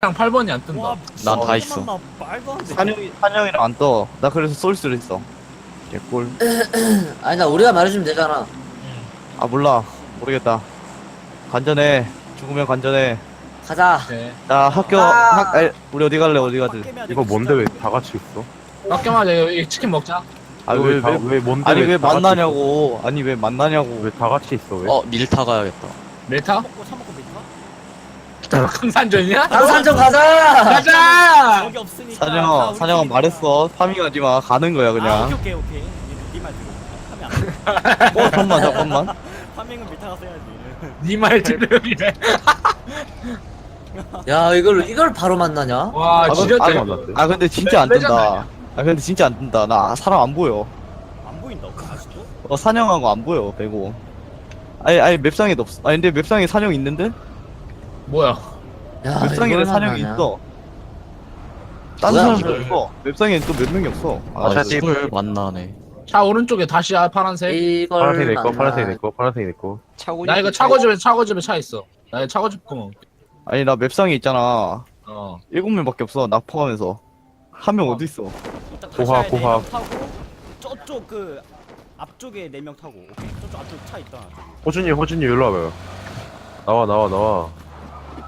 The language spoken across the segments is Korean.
그냥 8번이 안 뜬다. 난다 있어. 나 말도 안 돼. 떠. 나 그래서 쏠 수도 있어. 개꿀. 아니 나 우리가 말해주면 되잖아 아 몰라. 모르겠다. 간전해. 죽으면 간전해. 가자 네. 자 학교 아. 학 아, 우리 어디 갈래 어디 가지? 이거 뭔데 왜 다 같이 있어? 깎여마자 여기 치킨 먹자. 아니 이거 왜 왜, 다, 왜왜 뭔데 아니 왜 다 같이 만나냐고. 아니 왜 만나냐고. 있어? 왜다 같이 있어 왜? 어 밀타 가야겠다. 메타? 먹고 사 먹고? 강산전이야? 강산점 가자 가자! 여기 없으니까. 다 산영 우리 산영아 팀이니까. 말했어. 파밍하지 마. 가는 거야 아, 그냥. 오케이 오케이 오케이. 니말 들어. 파밍 안 돼. 어 잠깐만 잠깐만. 파밍은 밀타가 써야지. 니말 들으면 야 이걸 이걸 바로 만나냐 와 아, 지렸다 아, 이거. 아 근데 진짜 안 뜬다. 아 근데 진짜 안 뜬다. 나 사람 안 보여. 안 보인다고 아직도? 어 산영한 거 안 보여. 빼고. 아니 아니 맵상에도 없어. 아니 근데 맵상에 산영 있는데? 뭐야? 야 이걸 산영이 만나냐 있어. 딴 뭐야, 이걸. 없어. 맵상에는 또 몇 명이 없어. 아, 아, 이걸 만나네. 차 오른쪽에 다시야 파란색. 이걸 파란색 내거 만나 파란색 내거 파란색 내거 나 이거 차고집에 차고집에 차 있어. 나 이거 차고집 구멍. 아니 나 맵상에 있잖아. 어. 일곱 명밖에 없어. 나 포함해서. 한 명 어디 있어? 일단 고하, 다시 고하. 네명 타고 저쪽 그 앞쪽에 네 명 타고. 오케이. 저쪽 앞쪽 차 있다. 호준이 호준이 일로 와봐요 나와 나와 나와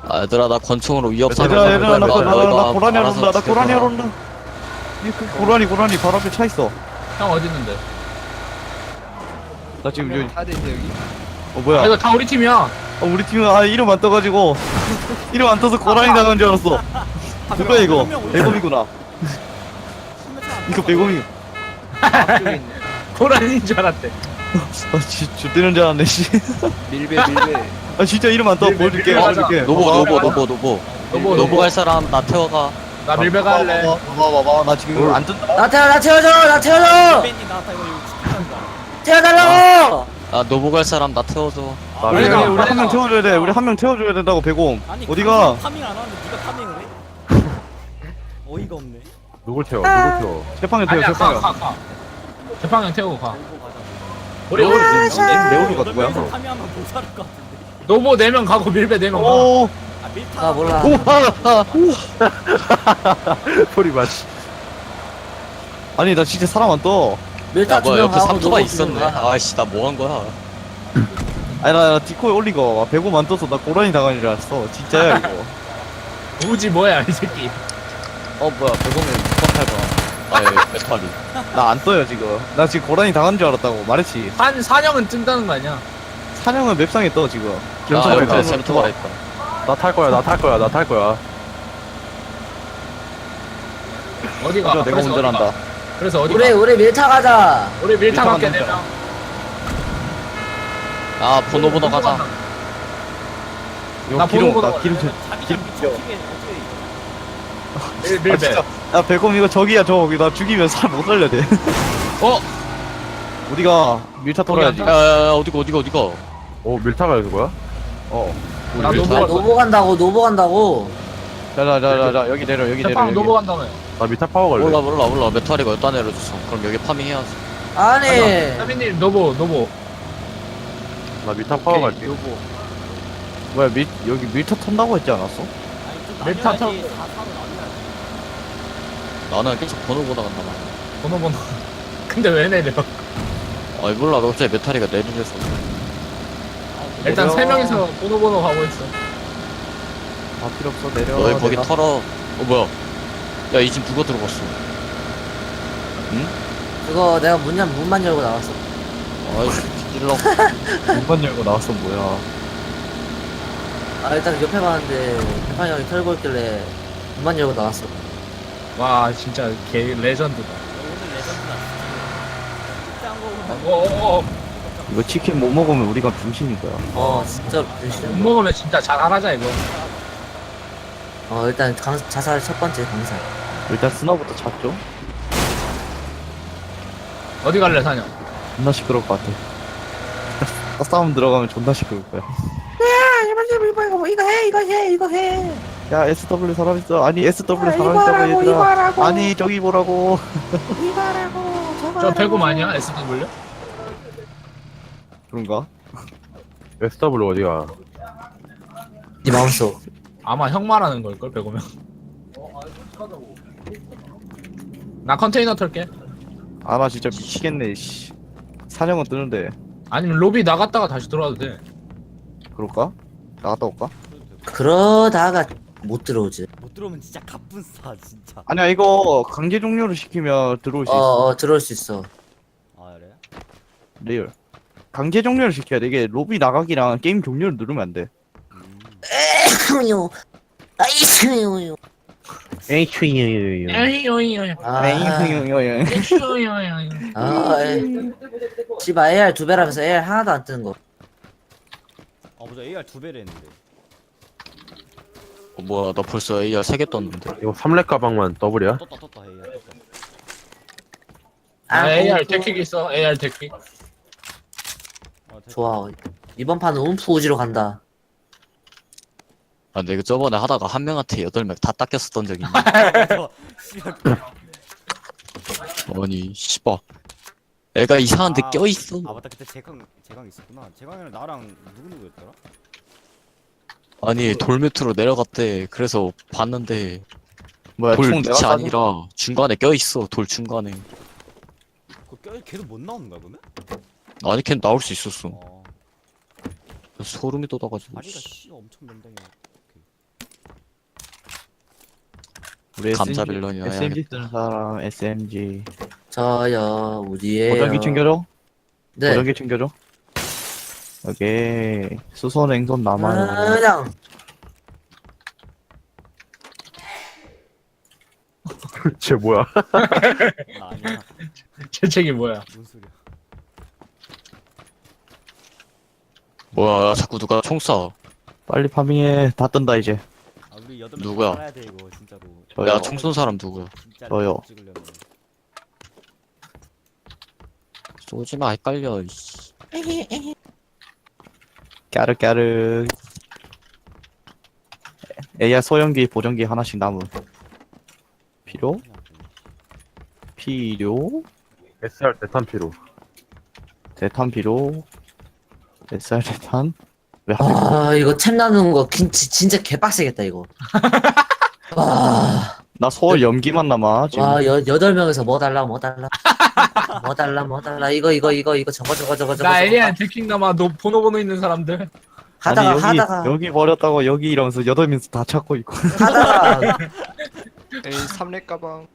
아, 얘들아 나 권총으로 위협. 얘들아 얘들아 나, 나, 나, 나, 나 고라니 하러 알아서 온다. 나 고라니. 하러 온다. 이 그, 고라니 고라니 바로 앞에 차 있어. 형 어디 있는데? 나 지금 여기. 어 아, 뭐야? 이거 다 우리 팀이야. 어, 우리 팀은 아 이름 안 떠가지고 이름 안 떠서 고라니 나간 줄 알았어. 누가 이거? 배곰이구나. 이거 배곰이. 고라니인 줄 알았대. 아, 지, 죽되는 줄 알았네, 씨. 밀배 밀배 아, 진짜 이름 안 떠. 보여줄게, 밀, 보여줄게. 노보 노보. 노보 노보. 노보 노보. 갈 사람 나 태워가. 나 밀배 갈래. 봐봐, 봐봐. 나 지금 안 뜬다. 나 태워 나 태워줘 나 태워줘 밴디 나왔다 이거 이거 치킨한다. 태워달라고 아 노보 갈 사람 나 태워줘. 나 우리, 그러니까, 우리, 우리 한 명. 태워줘야 돼. 우리 한 명 태워줘야 된다고, 배곰. 아니 어디가? 파밍 안 하는데 네가 파밍을 해? 어이가 없네. 누굴 태워 누굴 태워 재팡에 태워, 아니야 가. 가 가. 재팡이 태우고 가. 우리 우리 레오루가 누구야? 파밍하면 못 살을 것 같은데. 노보 4명 가고 밀배 4명 가. 오, 아 밀타. 나 몰라 오, 아, 아. 소리 맞지 아니, 나 진짜 사람 안 떠. 밀타 야 뭐야 두명 옆에 가고 삼토가 있었네. 아씨 나 뭐 한 거야? 아니, 나, 나 디코에 올린 거. 배곰 안 떠서 나 고라니 당한 줄 알았어. 진짜야, 이거. 우지 뭐야 이 새끼. 어 뭐야 배송에 6.8번. 아예 메탈이. 나안 떠요, 지금. 나 지금 고라니 당한 줄 알았다고. 말했지. 산 산형은 뜬다는 거 아니야? 사냥은 맵상에 떠, 지금. 아 옆에 있다 샘토가 있다. 나 탈 거야 나 탈 거야 나 탈 거야 어디가? 그래서 내가 운전한다. 어디가? 그래서 어디? 우리 우리 밀타 가자 우리 갈게 만든다. 4명. 아 번호 번호 가자. 이거 나 기름, 보는 나. 기름 좀. 자기 길- 장비 어떻게 어떻게 밀- 아, 밀배. 진짜. 야, 배곰 이거 저기야, 저기. 나 죽이면 살못 살려야 돼. 어? 우리가 밀타 털어야지. 야야야 어디가 어디가 어디가? 오 밀타가 여기 거야? 어. 나 밀타? 노보 노보 간다고 노보 간다고 자, 자, 자, 자, 자, 여기 내려, 여기 내려. 여기. 노보 간다며. 나 밀타 파워 갈래 몰라 몰라 몰라 메탈이가 여기다 내려줬어. 그럼 여기 파밍해야지. 아니 사빈님 노보 노보. 나 밀타 파워 갈게 노보. 뭐야, 밀, 여기 밀타 턴다고 했지 않았어? 사로 나뉘어야지. 나는 계속 번호 보다 간다 말. 번호 번호. 근데 왜 내려? 아 몰라 갑자기 메탈이가 내리면서. 일단. 세 명이서 번호 번호 가고 있어. 아, 필요 없어, 내려. 너희 거기 내가. 털어. 어 뭐야? 야 이 집 누가 들어갔어? 그거 내가 문, 열- 문만 열고 나왔어 아이씨 찔러. 문만 열고 나왔어, 뭐야. 아 일단 옆에 봤는데 재판이 형이 털고 있길래 문만 열고 나왔어 와 진짜 개 레전드다. 오늘 레전드다. 짠거 오늘 어어 어. 이거 치킨 못 먹으면 우리가 병신인 거야. 어 진짜 못 변신 먹으면 진짜 잘하자 이거. 어 일단 강, 자살 첫 번째 강살 일단 스나부터 찾죠? 어디 갈래 사냥? 존나 시끄러울 것 같아. 싸움 들어가면 존나 시끄러울 거야. 이거 이거 해 이거 해 이거 해 야, SW 사람 있어. 아니, SW 아, 사람 이거 있다고, 하라고, 이거 얘들아. 하라고. 아니, 저기 보라고. 이거 하라고 저거 저 배구 아니야 SW? 그런가? SW 어디가 네 마음속 아마 형 말하는 걸걸 배고면 나 컨테이너 털게 아 나 진짜 미치겠네 씨 사냥은 뜨는데 아니면 로비 나갔다가 다시 들어와도 돼 그럴까? 나갔다 올까? 그러다가 못 들어오지. 못 들어오면 진짜 갑분싸 진짜 아니야 이거 강제 종료를 시키면 들어올 수 어, 있어 어 들어올 수 있어. 아 그래? 리얼 강제 종료를 시켜야 돼 이게 로비 나가기랑 게임 종료를 누르면 안돼 음. 에휴요. 아이휴요. 에이취 아, 에이 아, 에이. 씨발 AR 두 배라면서 AR 하나도 안 뜨는 거. 아 맞아 AR 두 배를 했는데 어, 뭐야 나 벌써 AR 3개 떴는데 이거 삼렙 가방만 더블이야? 떴다 떴다 AR 떴다 아, 아, AR 오, 데킥 있어 AR 데킥 아. 좋아. 이번 판은 움프 우지로 간다. 아 내가 저번에 하다가 한 명한테 8명 다 닦였었던 적이 있네. 씨발. 아니 씨발 애가 이상한 데 아, 껴있어 아 맞다 그때 재강 재강 있었구나 재강이랑 나랑 누구 누구였더라? 아니 돌 밑으로 내려갔대 그래서 봤는데 뭐야 돌 총 밑이 내가 아니라 중간에 껴있어 돌 중간에 그 껴, 걔도 못 나오는 거야 그러면? 아니 걘 나올 수 있었어. 어. 소름이 돋아가지고 다리가 씨. 씨 엄청 맨땅이야 우리 SMG 빌런이나 SMG 쓰는 사람 SMG 저요 우지예요. 보정기 챙겨줘? 네. 보정기 챙겨줘? 오케이. 수소 냉돈 남아요. 그냥 쟤 뭐야? 나 아니야. 재책이 뭐야? 뭔 소리야 뭐야 자꾸 누가 총 쏴 빨리 파밍해 다 뜬다 이제 아 우리 여덟 명 누구야? 살아야 돼 이거 진짜로 저요 내가 총쏜 사람 누구야 진짜 저요. 찍으려면 쏘지마 헷갈려 이씨. 까르 까르 AR 소형기 보정기 하나씩 남은 필요? 필요? SR 대탄 피로. 대탄 필요? 왜 하필 아 이거 템 나누는 거 진, 진짜 개빡세겠다 이거. 와, 나 서울 염기만 남아 지금. 와 여, 여덟 명에서 뭐 달라 뭐 달라. 뭐 달라 뭐 달라. 이거 이거 이거 이거 저거 저거 저거 저거 나 저거. 데킥 남아 너 번호 번호 있는 사람들. 하다가 아니 여기 하다가. 여기 버렸다고 여기 이러면서 여덟 명서 다 찾고 있고. 하다가. 에이 삼렙 가방.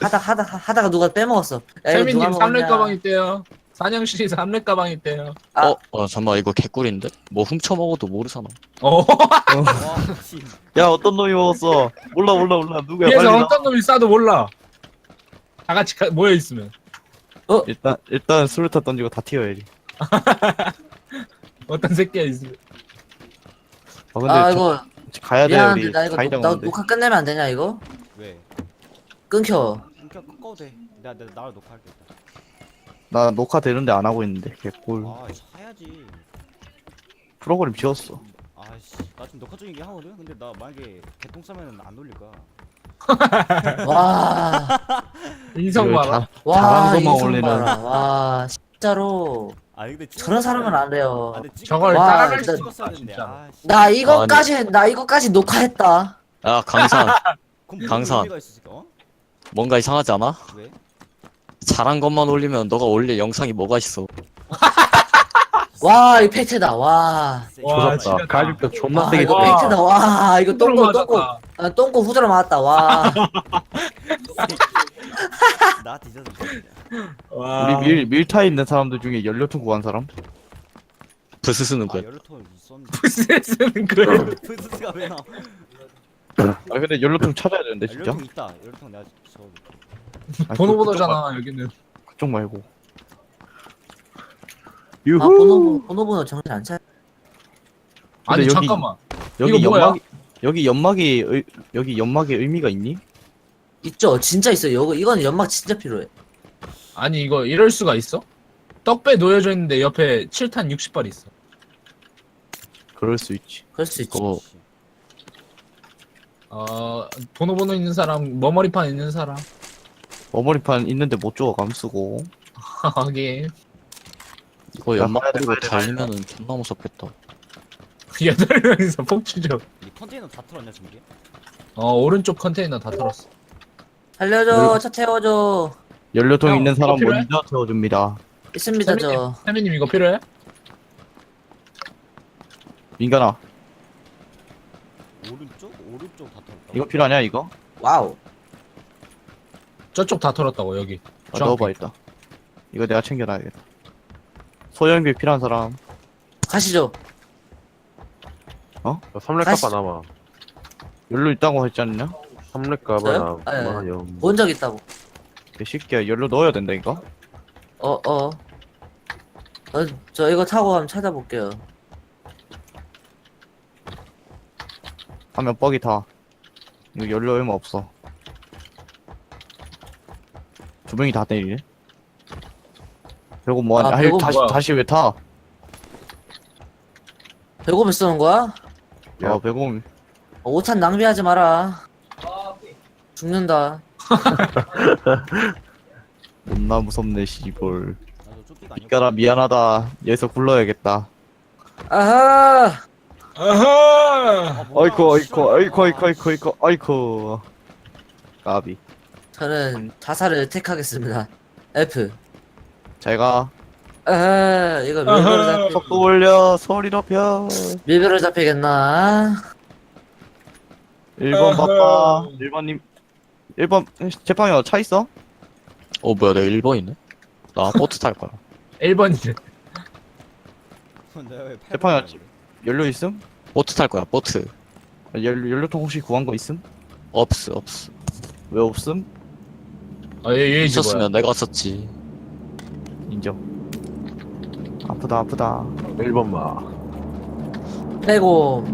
하다 하다 하다가 누가 빼먹었어. 야, 이거 누가 세민님 삼렙 먹었냐? 가방 있대요 사냥실이 삼렙 가방 있대요. 아. 어? 어 잠깐만 이거 개꿀인데? 뭐 훔쳐먹어도 모르잖아. 어. 야 어떤 놈이 먹었어? 몰라 몰라 몰라. 누구야? 빨리 뒤에서 나. 어떤 놈이 쏴도 몰라. 다 같이 가- 모여 있으면. 일단 일단 수류탄 던지고 다 튀어야지. 어떤 새끼야 있으면 아 근데 아 저- 이거 가야 돼 미안한데 우리 나 이거 가이당 나 오는데 녹화 끝내면 안 되냐 이거? 왜? 끊겨. 그냥 꺾어도 돼. 내가 내가 나를 녹화할게 일단 나 녹화 되는데 안 하고 있는데 개꿀 아 사야지 프로그램 지웠어 아씨 나 지금 녹화 중이긴 하거든 근데 나 만약에 개똥 싸면 안 놀릴 거야 와, 인성 이거 봐라 자- 와 인성 올리는. 봐라. 와 진짜로 아 근데 찍- 저런 사람은 안 돼요. 아, 근데 찍- 저걸 와, 따라갈 진짜- 수 찍었어야 되는데 진짜 아, 씨. 나 이거까지 나 이거까지 녹화했다. 야 강산 그럼 무슨 강산. 의미가 있었을까? 어? 뭔가 이상하지 않아? 왜? 잘한 것만 올리면 너가 올릴 영상이 뭐가 있어 와이 팩트다. 와. 와, 조졌다. 진짜. 가죽도 존나 와 세게 이거 와. 때. 팩트다. 와 이거 똥꼬 똥꼬 맞았다 아, 똥꼬 후드로 맞았다. 와. 나 뒤져서 와 우리 밀 밀타 있는 사람들 중에 연료통 구한 사람? 부스스는 아 거야 열로톤 있었는데 부스스는 그래 부스스가 왜 나와 아 근데 연료통 찾아야 되는데 아, 진짜 열로톤 있다 열로톤 내가 저 아, 번호 그- 그쪽 말- 번호잖아 여기는 그쪽 말고 아 유후 번호 번호 번호 정신 안 차. 아니 여기- 잠깐만 여기 이거 뭐야? 연막 여기 연막이 의, 여기 연막에 의미가 있니? 있죠. 진짜 있어요. 이거 이건 연막 진짜 필요해. 아니 이거 이럴 수가 있어? 떡배 놓여져 있는데 옆에 7탄 60발 있어 그럴 수 있지 그럴 수 있지. 그거 어 번호 번호 있는 사람 머머리판 있는 사람 어머니판 있는데 못 주워 감쓰고 하긴 이거 야, 연막 돼. 달리면은 존나 무섭겠다 여덟 명이서 폭주죠 이 컨테이너 다 털었냐 지금? 어 오른쪽 컨테이너 다 털었어 살려줘 차 태워줘 연료통 형, 있는 사람 필요해? 먼저 태워줍니다. 있습니다 저 세미님 이거 필요해? 민간아, 오른쪽? 오른쪽 다 털었다. 이거 필요하냐 이거? 와우 저쪽 다 털었다고 여기 아, 넣어봐 일단. 이거 내가 챙겨놔야겠다. 소형비 필요한 사람. 가시죠 삼렙 다시- 가봐 남아 연료 있다고 했지 않냐? 삼렙 가봐 저요? 네. 남아 본적 있다고 개새끼야 연료 넣어야 된다 이거? 어어 어, 저 이거 타고 한번 찾아볼게요 하면 뻑이 다. 이거 연료 얼마 없어. 두 명이 다 때리네. 배고 뭐하냐? 아, 아, 배고 다시 뭐야? 다시 왜 타? 배고픔 쓰는 거야? 야. 어 배고 어, 5탄 낭비하지 마라 죽는다 겁나 무섭네 시골. 나도 쫓기가 아니고. 이까라 미안하다. 여기서 굴러야겠다. 아하 아하 어이쿠 어이쿠 어이쿠 어이쿠 어이쿠 어이쿠. 까비. 저는 자살을 택하겠습니다 F 잘가. 아하 이거 밀배로 잡히 속도 올려 소리 높여. 밀배로 잡히겠나 1번 바빠. 1번님. 1번 재판이야 차 있어? 어 뭐야 내가 1번이네? 나 보트 탈 거야 1번이네 내가 왜팔 대판이야. 번이야, 연료 있음? 보트 탈 거야 보트 연, 연료통 혹시 구한 거 있음? 없어 없어 왜 없음? 아 얘 얘 이제 뭐야 있었으면 내가 썼지. 인정. 아프다 아프다. 1번마 대고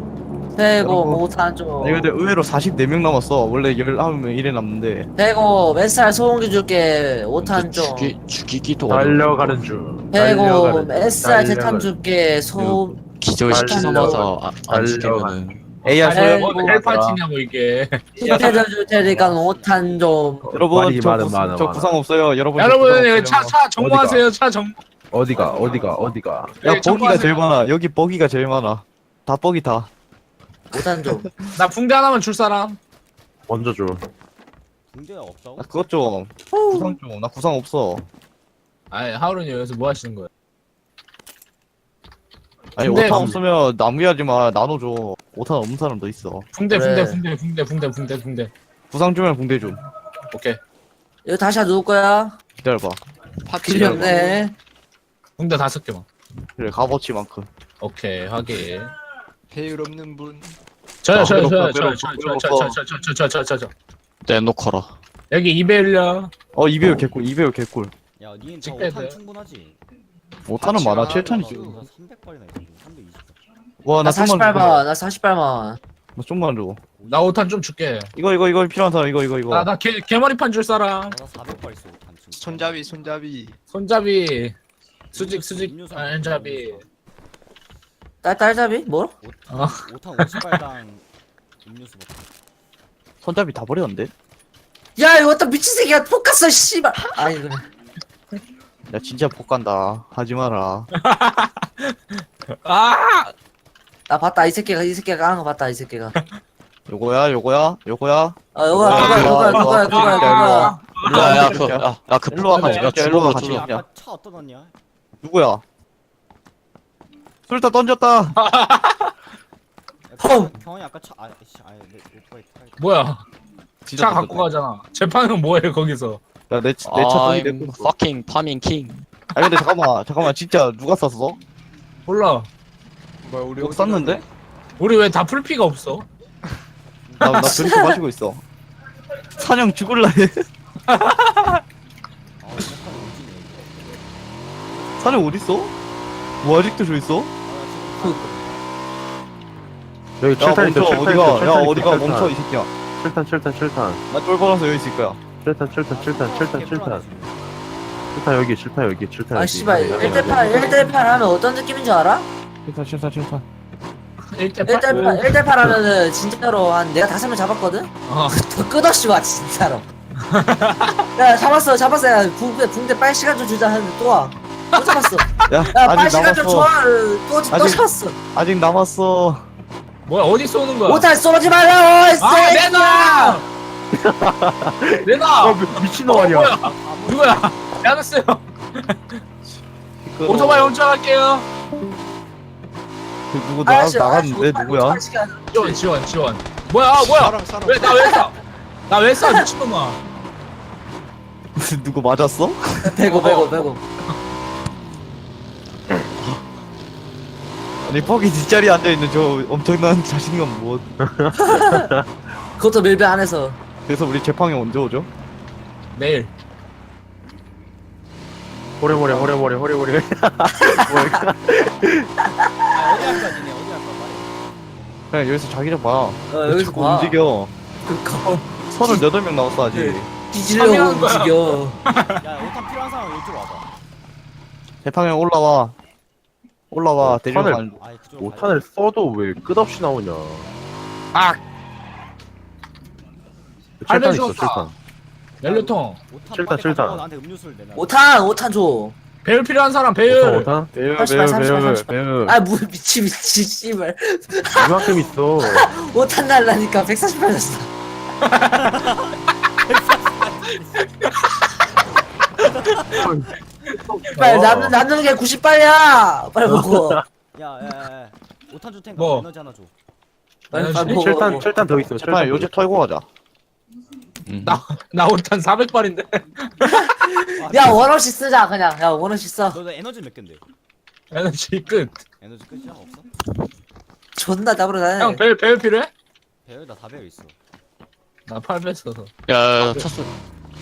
대고 여러분. 5탄 좀 아니 근데 의외로 44명 남았어. 원래 19명 이래 남는데. 대고 뱃살 소음기 줄게. 5탄 좀. 죽이, 죽이기도 달려가는 중. 달려가는 뱃살 달려가는 재탄 줄게 소 기절 시키자마자 달려가- 아, 안 달려가- 죽이면은 AR 아니, 소형. 뭐, 뭐 헬파티냐고 이게 힐패드 줄 테니까 5탄 좀 여러분 말이 저, 많은 구, 많아 저 많아. 구상 없어요. 여러분. 저 여러분 구상 여기 없어요. 차차 정모하세요 차 정. 어디가 어디가 어디가 야 여기 버기가 정모하세요. 제일 많아. 여기 버기가 제일 많아. 다 버기 다. 5탄 좀 나 붕대 하나만 줄 사람. 먼저 줘 붕대가 없다고? 나 그것 좀. 구상 좀. 나 구상 없어. 아니 하울은 여기서 뭐 하시는 거예요? 아니 근데- 5탄 없으면 낭비하지 마. 나눠줘. 5탄 없는 사람도 있어. 붕대 그래. 붕대 붕대 붕대 붕대 붕대 붕대. 구상 주면 붕대 좀. 오케이 이거 다시 누울 거야? 기다려봐. 필요 없네 붕대 다섯 개만. 그래 값어치만큼. 오케이 확인. 배율 없는 분 저요 아, 저요 저요 저요 저요 저요 저요 저요 저요 저요 저요 저요 내놓거라 여기 2배율려. 어 2배율 개꿀. 2배율 개꿀. 야 니는 다 직배드. 5탄 충분하지? 5탄은 많아. 같이 7탄이지. 나 300발이나 있어 320발 와, 나나 좀만 48만 줘. 나 48만 나 좀만 줘. 나 5탄 좀 줄게. 이거 이거 이거 필요한 사람 이거 이거 이거. 나나 개머리판 줄 사람. 나 400발 있어 5탄 충분 손잡이 손잡이 손잡이. 수직 수직 손잡이. 딸 딸잡이? 뭐? 어. 5탄 50발당 음료수 먹고 손잡이 다 버렸는데? 야 이거 또 미친 새끼가 볶았어 씨발 아니 그래 야 진짜 복간다. 하지 마라. 아! 나 봤다 이 새끼가 이 새끼가 까는 거 봤다 이 새끼가 요거야 요거야 요거야. 아 요거야 그거야 그거야 그거야 그거야 그거야 일로 와, 야야 이 그. 야, 야, 그 일로 와. 같이 야 일로 와, 주먹으로 같이 먹자. 아까 차 어디다 놨냐? 누구야? 술다 던졌다. 펑! 경원이 아까 차 아, 씨, 아, 내 오토바이 타야 뭐야? 차 갖고 가잖아. 재판은 뭐해 거기서? 야내내차 I'm 던지 내 fucking 파밍 king 아 근데 잠깐만 잠깐만 진짜 누가 쐈어? 몰라. 뭐야 우리 이거 쐈는데? 우리 왜 다 풀피가 없어? 나나 드링크 마시고 있어. 사냥 죽을라 해. 아. 사냥 어디 있어? 뭐 아직도 저 있어? 아, 여기 야 7탄 있다 멈춰 7탄 어디가? 야 어디가 멈춰 이 새끼야. 7탄 7탄 7탄 나 쫄벌어서 여기 있을 거야. 7탄 7탄 7탄 7탄 7탄 7탄 여기 7탄 여기 7탄 아 여기 씨발 1대8 1대8 하면 어떤 느낌인 줄 알아? 실탄 실탄 실탄. 1대 1대8 1대8 하면은 진짜로 한 내가 다섯 명 잡았거든? 어. 더 끝없이 와 진짜로 야 잡았어 잡았어 야 붕대 붕대 빨 시간 좀 주자 하는데 또와또 잡았어 야 야빨 아직 시간 좀 남았어. 줘! 또, 또 아직- 잡았어 아직 남았어. 뭐야 어디 쏘는 거야? 오탄 쏘지 말라고 이아 내놔! 내놔! 아 미- 미친놈 어, 아니야 뭐야? 누구야? 야누스요. 오토바이 운전할게요. 그 누구 나, 아저씨, 나갔는데 아저씨, 누구야? 지원 지원 지원. 뭐야 아, 뭐야? 사람 사람 왜 나왜 쏴? 나왜 쏴? 미친놈아. 누구 맞았어? 배고 배고 배고 아니 퍽이 뒷자리에 앉아있는 저 엄청난 자신감 무엇 그것도 밀배 안에서 그래서 우리 재판이 언제 오죠? 내일. 호레호레 호레호레 호레호레 아 어디 할까 니네 어디 할까 말해 그냥 여기서 자기장 봐. 어 여기서 자꾸 봐. 움직여? 그거. 38명 남았어 아직. 네. 거야. 움직여. 야 오탄 필요한 사람 이쪽으로 와봐. 재판형 올라와. 올라와. 데리러 판을- 가는 아이 그쪽으로 가자. 오탄을 써도 왜 끝없이 나오냐 아! 칠탄 있어 알려줬다. 칠탄 연료통. 오탄 칠탄, 칠탄. 나한테 음료수를 내놔 오탄 오탄 줘 배율 필요한 사람 배율. 오탄? 배율 38, 배율 38, 배율 38. 배율 아, 뭐, 미치, 미치, 씨발. 이만큼 있어 오탄 날라니까 148 줬어. 빨리, 남는, 남는 게 98이야! 빨리 먹어. 야야야 오탄 줄 테니까 뭐? 에너지 하나 줘 빨리? 빨리 먹어. 칠탄 먹어. 칠탄 더 있어 재판 칠탄 요새 털고 가자 음. 나, 나 오탄 400발인데. 야, 원없이 쓰자, 그냥. 야, 원없이 써. 너너 에너지 몇 갠데 에너지 끝. 에너지 끝이야 없어? 존나 잡으러 다녀. 형 배율, 배율 필요해? 배열 나다 배열 있어 나 8배 써서. 야 쳤어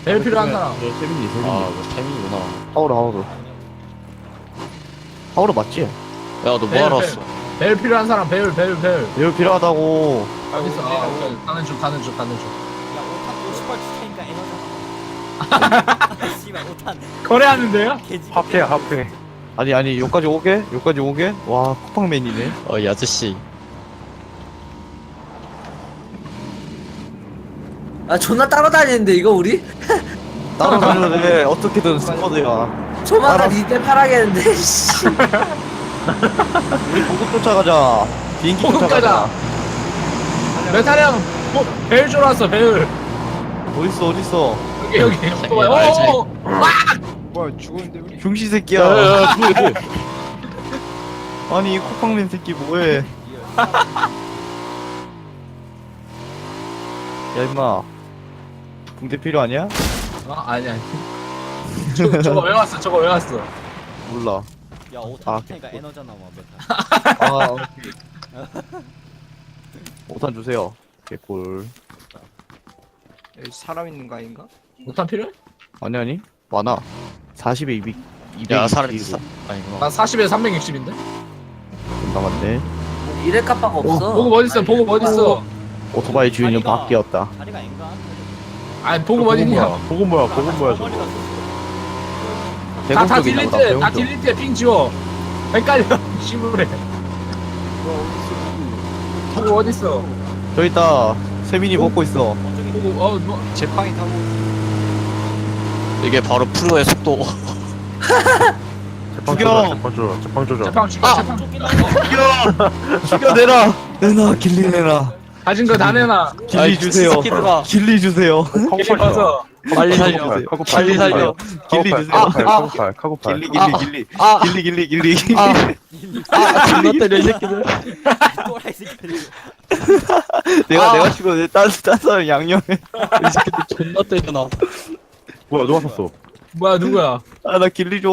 배율 필요한 사람. 네 세빈이 세빈이 아 이거 태민이구나 하우르 하우르 하우르 맞지? 야너 배율, 뭐하러 배율. 왔어 배율 필요한 사람 배율, 배율, 배율. 배율 필요하다고 여기 있어. 아, 오케이. 가는 중, 가는 중, 가는 중. 야 오탄 50발 줄 테니까 에너지 하나 씨발 오탄 거래하는데요? 개지 합해야 합해 아니 아니 여기까지 오게? 여기까지 오게? 와 쿠팡맨이네 어 이 아저씨 아, 존나 따라다니는데, 이거 우리? 따라다녀도 돼 어떻게든 스쿼드야 조만간 알아. 이때 팔아야겠는데, 씨. 우리 보급 쫓아가자 비행기 보급 쫓아가자 메탈형 뭐, 배율 줄 알았어 배율 어딨어 어딨어 여기 여기. 오토바이 알지. 오 뭐야 죽었는데 우리 병신 새끼야. 야야야 뭐야 뭐야 아니 이 쿠팡맨 새끼 뭐해? 야 임마. 붕대 필요 아니야? 어, 아니 아니. 저, 저거 왜 왔어? 저거 왜 왔어? 몰라. 야 오탄 아, 줄 테니까 에너지 하나 와 메탈 아 오케이. 오탄 주세요. 개꿀. 여기 사람 있는 거 아닌가? 못한 필요해? 아니 아니. 많아. 40에 200 200야 사람 있어. 아니구나 나 40에 360인데? 남았네. 이래 깜빡 없어. 보급 어딨어? 보급 어딨어? 오토바이 주인은 바뀌었다. 자리가 앵가? 아니 보급 어딨냐? 보급 뭐야 보급 뭐야 저거. 머리가 대공 다다 보다 딜리트 대공 다쪽 딜리트에 핑 지워. 헷갈려 시무래 보급 어딨어? 저기 있다. 세민이 먹고 있어. 보급 어뭐 재팡이 타고 이게 바로 프로의 속도. 죽여. 재판 조져 재판 조져 재팡 죽여 아! 재팡 쫓기나 죽여내라 내놔 길리 내놔. 가진 거 다 내놔. 길리 주세요. 새끼들아 길리 주세요. 길리 벗어 빨리 살려. 빨리 살려. 길리 주세요. 카고팔 카고팔 길리 길리 길리. 아! 길리 길리 길리. 길리 아! 아 존나 때려 이 새끼들 또라이 새끼들. 내가 아. 내가 치고 딴딴 사람 양념해. 이 새끼들 존나 때려 나 뭐야 누가 샀어 뭐야 누구야 아 나 길리 줘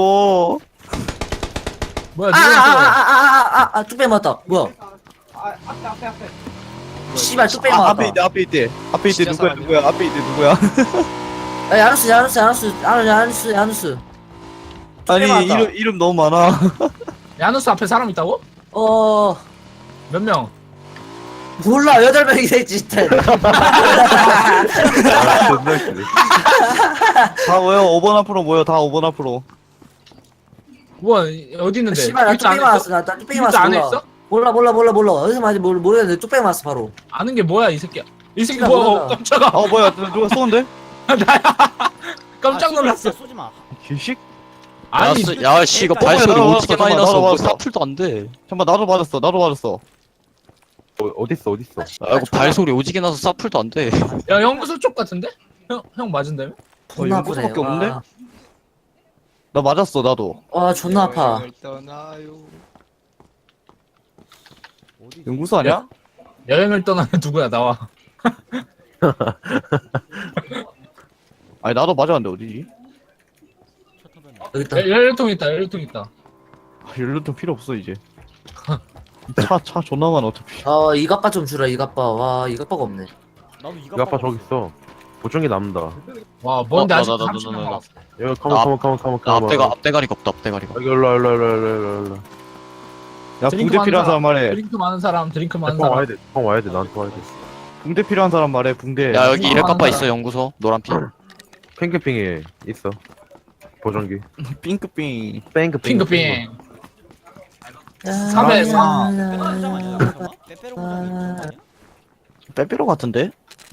뭐야 아, 아, 누구야 아, 아, 아, 아, 아, 뚝배기 맞다. 뭐야? 씨발, 뚝배기 아, 맞다. 앞에 있대 앞에 있대 앞에 있대 진짜 누구야 사람이야. 누구야 앞에 있대 누구야 야, 야누스, 야누스, 야누스, 야누스, 야누스, 야누스. 아니 맞다. 이름 이름 너무 많아 야누스 앞에 사람 있다고? 어, 몇 명? 몰라, 여덟 명이 됐지, 진짜. 아 존나 웃기네 다 모여 5번 앞으로 모여 다 5번 앞으로 뭐 어디 있는데? 씨발, 나 뚝배기 맞았어, 있어? 나, 나 뚝배기 맞았어. 안에 몰라. 있어? 몰라, 몰라, 몰라, 몰라. 어디서 맞지 모르, 모르겠는데 뚝배기 맞았어, 바로. 아는 게 뭐야 이 새끼야 이 새끼 뭐야 몰라. 어, 깜짝아 어 뭐야 누가 쏘는데 나야 깜짝 놀랐어 쏘지 마 개식 아니 야씨 이거 발소리 어떻게 봤어, 많이 나서. 사풀도 안돼 잠깐만 나도 맞았어 나도 맞았어 어, 어딨어 어딨어 아 이거 발소리 오지게 나서 사풀도 안 돼 야 연구소 쪽 같은데? 형, 형 맞은다며? 존나 어, 아프네 이거밖에 없는데? 와. 나 맞았어 나도 와 존나 아파 여행을 떠나요. 어디 연구소 아니야? 여행을 떠나는 누구야 나와 아니 나도 맞았는데 어디지? 여기 있다 여- 연료통 있다 연료통 있다 아, 연료통 필요 없어 이제 차 차 존나 많아 어차피. 어 이갑바 좀 주라 이갑바. 와 이갑바가 없네. 나도 이거 그 아빠 저기 있어. 보정기 남는다. 와 뭔데 어, 아직 나, 나, 나, 30명 나, 나, 나. 남았어. 여기 아, 카몬 카몬 카몬 나 카몬 앞대가 앞대가리가 없다 앞대가리가. 여기 일로 와 일로 와 일로 와 일로 와 일로 와 야 드링크 붕대 필요한 사람 말해. 드링크 많은 사람 드링크 많은 형 와야 사람. 돼 형 와야 돼. 나한테 와야 돼. 붕대 필요한 사람 말해 붕대. 야 여기 아, 이레카빠 아, 있어 연구소. 노란핑. 핑크핑에 있어. 보정기. 핑크핑. 뺑크핑. 핑크 핑 야, 삼에 야, 사. 야, 빼빼로 포장 아니야? 빼빼로 같은데?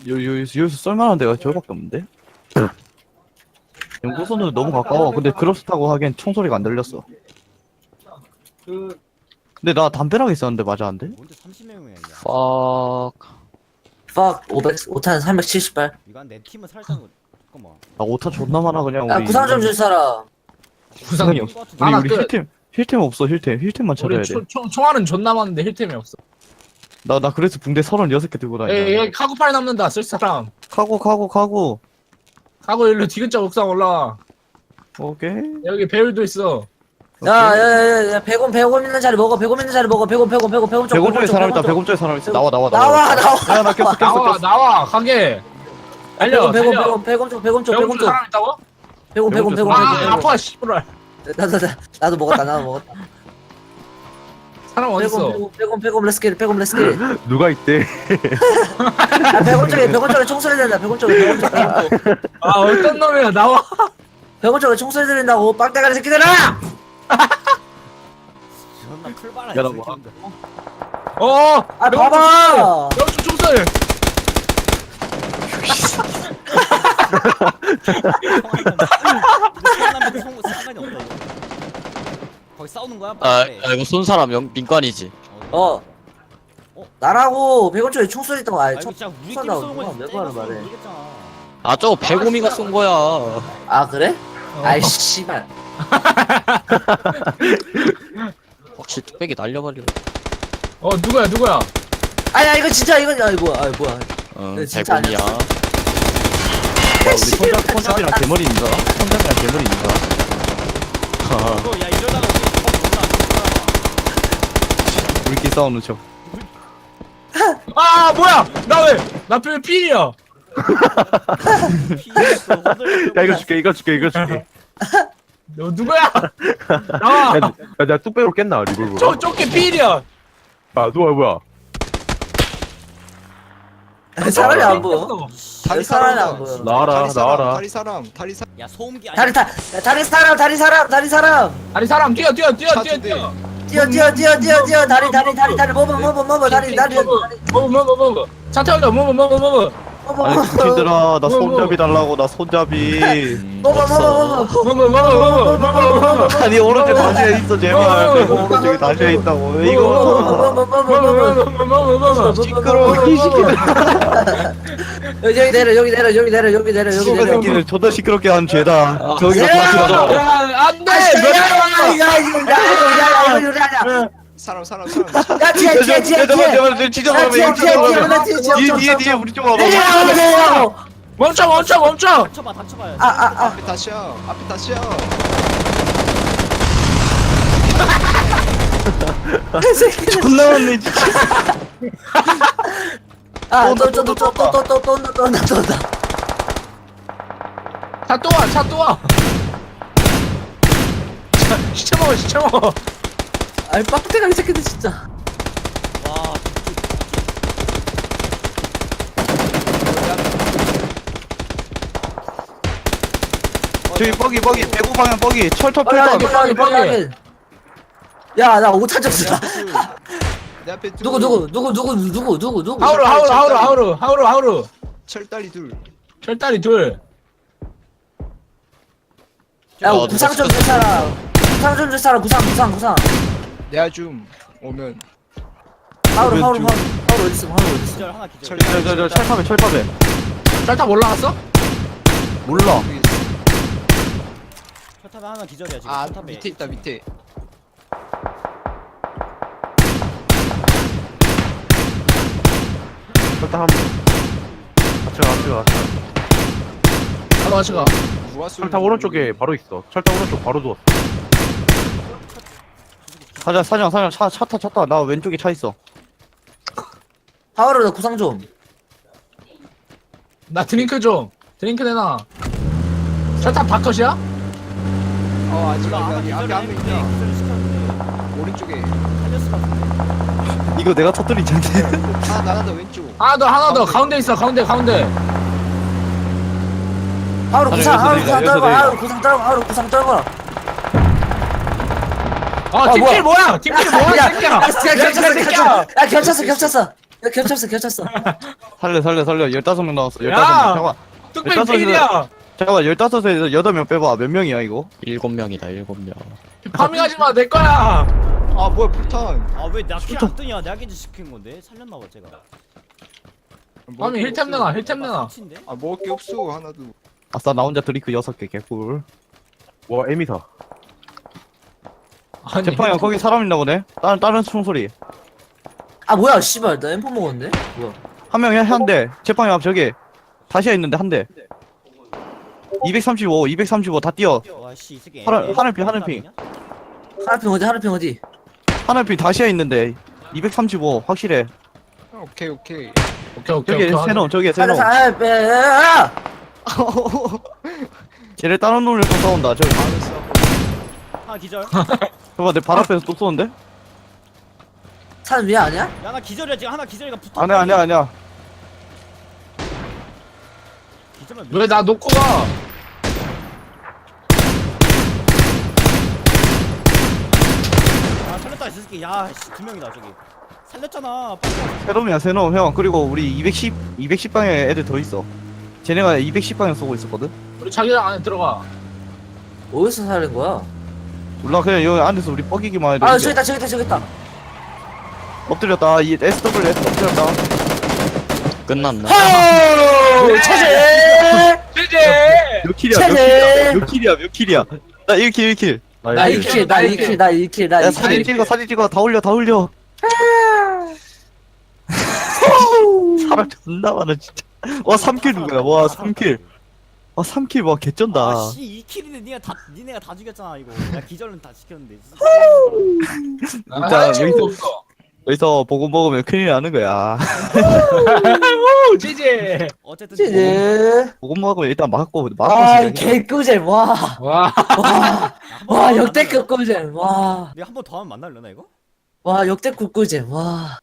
요, 요, 여기서 썰만한 데가 저거밖에 없는데? 연구소는 너무 가까워 근데 타고 하기엔 총소리가 안 들렸어 근데 나 담벼락에 있었는데 맞았는데? 뭔데 30명이야 이게. fuck fuck 500 5탄 370발 이거 내 팀은 살짝 잠깐만. 나 오타 존나 많아 그냥 야 우리 구상 좀 줄 사람 구상 구상이 없어. 우리 하나 우리 끝. 힐템 힐템 없어 힐템. 힐템만 찾아야 우리 돼. 총, 총, 총알은 존나 많은데 힐템이 없어. 나, 나 그래서 붕대 36개 들고 다녀 에이 여기 카고팔 남는다 쓸 사람. 카고 카고 카고. 카고 일로 디귿자 옥상 올라와. 오케이. 여기 배율도 있어. 야야야야 100원 100원 있는 자리 먹어 100원 있는 자리 먹어 100원 100원 100원 100원 쪽 100원 쪽에 쪽, 사람 있다 100원 쪽. 100원 쪽에 사람 있어 나와 나와 나와 나와. 야나 꼈어 꼈어 나와. 꼈어 나와. 가게. 달려 100원 100원 달려. 100원 100원 쪽 100원 쪽 100원 100원 쪽. 사람 있다고? 100원 100원 100원 아 아파 씨발 나도 나- 나도 먹었다 나도 먹었다. 사람 100원 어딨어? 100원 100원 100원 렛츠기릿 100원 렛츠기릿 누가 있대? 아 100원 쪽에 100원 쪽에 총소리 들린다 100원 쪽에 100원 쪽에. 아 어떤 놈이야 나와. 100원 쪽에 총소리 들린다고 빡대가리 새끼들아! 존나 풀바라. 야, 나이 뭐. 어 아 봐봐! 명중 총설 총 상관이 없어. 거기 싸우는 거야? 아, 빨리. 아 이거 쏜 사람 영, 민관이지 어 나라고 100원 쪽에 총소리 있다고 아아 이거 총 진짜 우리끼리 쏜다고 쏘는 누가 거지. 몇 번을 말해. 모르겠잖아. 아 저거 배고미가 쏜 거야 아 그래? 아이 씨발 확실히 뚝배기 날려버리려 어 누구야 누구야 아야 이거 진짜 이거 아이 뭐야 아이 뭐야 응 네, 진짜 배고미야 와, 우리 손잡, 손잡이랑 개머리 있는가? 손잡이랑 개머리 있는가? 이거. 야 이러다가 우리 우리끼리 싸우는 척. 아 뭐야? 나왜나 필 필이야 야 이거 줄게 이거 줄게 이거 줄게. 너 누구야? 나와. 야, 야, 내가 뚝배기로 깼나 리볼브로? 저 쫓기 필이야 아 누가 뭐야 사람이 안 보여. 다리 사람이 사람. 안 보여. 나와라, 다리 사람, 나와라. 다리 사람 다리 사람. 야 소음기 다리 타 야, 다리 사람 다리 사람 다리 사람. 아니 사람 뛰어 뛰어 뛰어 뛰어 차주대. 뛰어. 뛰어 뛰어 뛰어 뛰어 뛰어. 다리 다리 다리 다리. 뭐뭐 뭐뭐 뭐뭐 다리 다리. 다리 뭐뭐 뭐뭐뭐차 태워줘. 뭐뭐 뭐뭐 뭐 뭐뭐 아니 쿠키들아 나 손잡이 달라고 나 손잡이 아니 오른쪽 다시에 있어 제발 내가 오른쪽에 다시에 있다고 왜 이거 시끄러워 이 새끼들 여기 여기 내려 여기 내려 여기 내려 여기 내려 여기 시끄러 내려 새끼들 존나 시끄럽게 하는 죄다 저기가 내려! 다시다 안돼 아, 야, 야, 야, 야, 이거, 야, 이거, 야, 야, 이거, 야, 야. 사람 사람 사람 야, 뒤에, 뒤에, 뒤에, 뒤에. 야, 뒤에, 뒤에, 뒤에, 나 뒤에, 뒤에, 뒤에 멈춰, 뒤에 멈춰. 뒤에 우리 쪽 와봐 내리라고, 내리라고. 멈춰 멈춰 멈춰 닥쳐봐 닥쳐봐. 아, 아, 아. 앞에 다시야 앞에 다시야 존나 많네 진짜 아, 또, 또, 또, 또, 또, 또, 또, 또, 온다, 또 온다, 또 온다. 차또와차 또와 시체 먹어 시체 먹어 아이, 빡대가리 새끼들, 진짜. 와 저기 뻐기 뻐기 배구 방향 뻐기 철터 빨리, 필터 빨리, 빨리, 빨리. 야, 나 오탄 좀내 주라. 앞에 둘. 내 앞에 둘. 누구, 누구, 누구, 누구, 누구, 누구, 누구. 하우루 하우루 하우루 하우루 하우루 하우루 철다리 둘 철다리 둘 야, 어, 구상 좀 줄 사람. 구상 좀 줄 사람, 구상, 구상, 구상. 내가 좀 오면 하울 하울 하울 하울 어디 있어 하울 어디 있어 기절 하나 기절. 철- 저저 철탑에 철탑에 짤탑 올라갔어? 몰라. 철탑에 하나 기절이야 지금. 아 철탑에. 밑에 있다 밑에 철탑 한 번. 같이 가, 같이 가, 같이 가. 바로 같이 가. 누가 쏘는 철탑 오른쪽에 바로 있어. 철탑 오른쪽 바로 누웠어. 사장 사장 사장 차차타 찼다 나 왼쪽에 차 있어 하울을 나 구상 좀 나 드링크 좀. 드링크 내놔. 짤탑 바컷이야? 어 아직 아직 앞에 있다 기절을 시켰는데 오른쪽에. 이거 내가 터뜨린 텐데 하나 나간다 왼쪽 하나 더, 하나 더. 가운데. 가운데 있어, 가운데, 가운데. 하울 구상 여기서 하울 내리자, 구상 여기서 떨고 내리자. 하울 구상 떨고 하울 구상 떨고 아, 팀킬 뭐야? 팀킬 뭐야, 이 새끼야? 야 겹쳤어 이 겹쳤어 야 겹쳤어 겹쳤어 야 겹쳤어 겹쳤어 살려 살려 살려 15명 나왔어 15명 야! 잠깐 뚝배기 일단 필이야. 잠깐 15에서 8명 빼봐 몇 명이야 이거 일곱 명이다 일곱 명 파밍하지 마, 내 거야. 아 뭐야 폭탄 아왜 나키안 뜨냐? 내가 기절 시킨 건데 살렸나 봐 제가. 파밍 힐템 내놔, 힐템 내놔. 미친데? 아 먹을 게 없어 하나도 아싸 나 혼자 드링크 6개 개꿀 와, 에미사. 아니, 재판이야 거기 사람 있나 보네? 다른 다른 총소리. 아 뭐야 씨발. 나 엠포 먹었네? 뭐야. 한 명이 한대. 재판이 앞 저기 다시야 있는데 한대. 235 235 다 뛰어. 와씨 이 새끼. 하늘- 하늘빛. 애답이냐? 하나핑 어디 하나핑 어디? 하늘빛 다시야 있는데 235 확실해. 오케이 오케이. 오케이, 오케이, 저기 오케이. 세노 저기 세노. 아야야야 쟤를 다른 놈을 또 쏘온다 저기. 하나 기절. 저거 내발 앞에서 또 쏘는데? 산 위에 아니야? 야 나 기절이야 지금 하나 기절이가 붙어. 아니야 아니야 아니야 기절만 왜 나 놓고 가? 아 살렸다 이 새끼. 야씨두 명이다 저기. 살렸잖아. 빨리 와. 세놈이야 세놈 형 그리고 우리 210 210방에 애들 더 있어 쟤네가 210방에 쏘고 있었거든 우리 자기장 안에 들어가. 어디서 살린 거야? 몰라 그냥 여기 안에서 우리 뻐기기만 해도 아. 저기 있다 저기 있다 저기 있다. 엎드렸다. 이 SW S 엎드렸다. 끝났나? 호 체제! 제제! 몇 킬이야! 몇 킬이야? 몇 킬이야? 몇 킬이야? 나 1킬 1킬. 나 이거 2킬 나 2킬 나 2킬 나야 2킬 사진 찍어 사진 찍어. 다 올려 다 올려. 사람 존나 많아 진짜. 와 3킬 누구야? 와 3킬 와 3킬 와 개쩐다 아씨 이 킬인데 니가 다 니네가 다 죽였잖아 이거. 야 기절은 다 시켰는데. 진짜 아, 친구 여기서- 없어. 여기서 보고 먹으면 큰일 나는 거야 오, 제제! 어쨌든 체제 보고 먹으면 일단 막고 막고 아 시작해. 개꿀잼 와와 와. 와 역대급 꿀잼 와와 내가 한 번 더 하면 만날려나 이거? 역대급 꿀잼 와